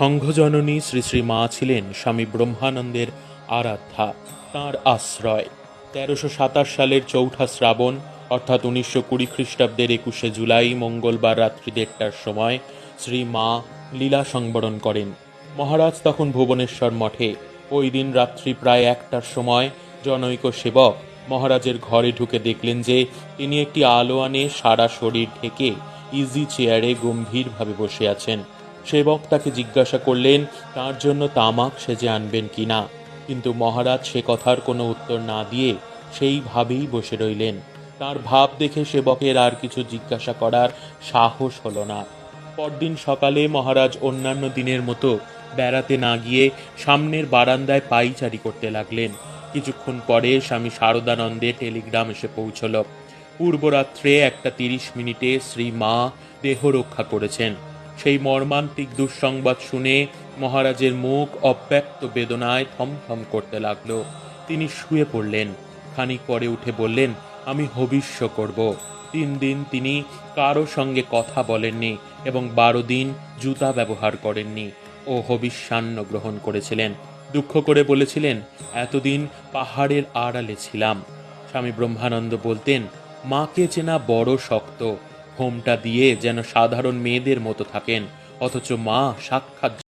সংঘজননী শ্রী শ্রী মা ছিলেন স্বামী ব্রহ্মানন্দের আরাধ্যা, তাঁর আশ্রয়। তেরোশো সাতাশ সালের চৌঠা শ্রাবণ, অর্থাৎ উনিশশো কুড়ি খ্রিস্টাব্দের একুশে জুলাই, মঙ্গলবার রাত্রি দেড়টার সময়, শ্রী মা লীলা সংবরণ করেন। মহারাজ তখন ভুবনেশ্বর মঠে। ওই দিন রাত্রি প্রায় একটার সময়, জনৈক সেবক মহারাজের ঘরে ঢুকে দেখলেন যে, তিনি একটি আলোয়ানে সারা শরীর ঢেকে ইজি চেয়ারে গম্ভীরভাবে বসে আছেন। সেবক তাকে জিজ্ঞাসা করলেন, তার জন্য তামাক সেজে আনবেন কিনা কিন্তু মহারাজ সে কথার কোনো উত্তর না দিয়ে সেইভাবেই বসে রইলেন। তার ভাব দেখে সেবকের আর কিছু জিজ্ঞাসা করার সাহস হলো না। পরদিন সকালে মহারাজ অন্যান্য দিনের মতো বেড়াতে না গিয়ে সামনের বারান্দায় পাইচারি করতে লাগলেন। কিছুক্ষণ পরে স্বামী শারদানন্দে টেলিগ্রাম এসে পৌঁছল। পূর্বরাত্রে একটা তিরিশ মিনিটে শ্রী মা দেহ রক্ষা করেছেন। সেই মর্মান্তিক দুঃসংবাদ শুনে মহারাজের মুখ অব্যক্ত বেদনায় থমথম করতে লাগল। তিনি শুয়ে পড়লেন। খানিক পরে উঠে বললেন, আমি হবিষ্য করব। তিন দিন তিনি কারও সঙ্গে কথা বলেননি এবং বারো দিন জুতা ব্যবহার করেননি ও হবিষ্যান্ন গ্রহণ করেছিলেন। দুঃখ করে বলেছিলেন, এতদিন পাহাড়ের আড়ালে ছিলাম। স্বামী ব্রহ্মানন্দ বলতেন, মাকে চেনা বড় শক্ত। হোমটা দিয়ে যেন সাধারণ মেয়েদের মতো থাকেন অথচ মা সাক্ষাৎ